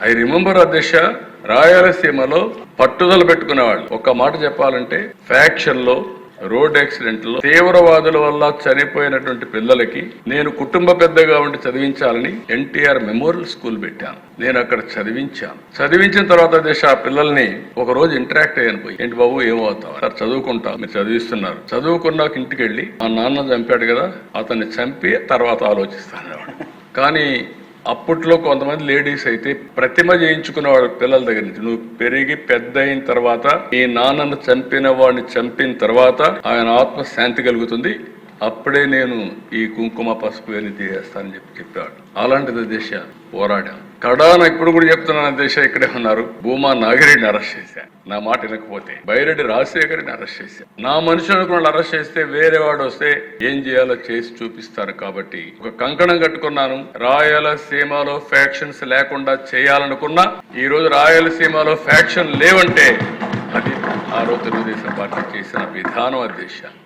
I remember అధ్యక్ష రాయలసీమలో పట్టుదల పెట్టుకునేవాళ్ళు. ఒక్క మాట చెప్పాలంటే ఫ్యాక్షన్లో రోడ్ యాక్సిడెంట్లో తీవ్రవాదుల వల్ల చనిపోయినటువంటి పిల్లలకి నేను కుటుంబ పెద్దగా ఉండి చదివించాలని ఎన్టీఆర్ మెమోరియల్ స్కూల్ పెట్టాను. నేను అక్కడ చదివించాను. చదివించిన తర్వాత దేశ ఆ పిల్లల్ని ఒక రోజు ఇంటరాక్ట్ అయ్యాను పోయి. ఏంటి బాబు ఏమవుతావు సార్ చదువుకుంటా మీరు చదివిస్తున్నారు. చదువుకున్నాక ఇంటికి వెళ్ళి మా నాన్న చంపాడు కదా అతన్ని చంపి తర్వాత ఆలోచిస్తాను కానీ అప్పట్లో కొంతమంది లేడీస్ అయితే ప్రతిమ చేయించుకునేవాడు పిల్లల దగ్గర నుంచి. నువ్వు పెరిగి పెద్ద అయిన తర్వాత ఈ నాన్నను చంపిన వాడిని చంపిన తర్వాత ఆయన ఆత్మ శాంతి కలుగుతుంది. అప్పుడే నేను ఈ కుంకుమ పసుపు అని తీసేస్తానని చెప్పి చెప్పాడు. అలాంటిది దేశ పోరాడాం? కడాన ఇప్పుడు కూడా చెప్తున్నాను దేశ ఇక్కడే ఉన్నారు. భూమా నాగిరెడ్డిని అరెస్ట్ చేశా. నా మాట వినకపోతే బైరెడ్డి రాజశేఖర్ని అరెస్ట్ చేశా. నా మనిషి కూడా అరెస్ట్ చేస్తే వేరే వాడు వస్తే ఏం చేయాలో చేసి చూపిస్తారు కాబట్టి ఒక కంకణం కట్టుకున్నాను. రాయలసీమలో ఫ్యాక్షన్స్ లేకుండా చేయాలనుకున్నా ఈ రోజు రాయలసీమలో ఫ్యాక్షన్ లేవంటే అది ఆ రోజు తెలుగుదేశం పార్టీ చేసిన విధానం అధ్యక్ష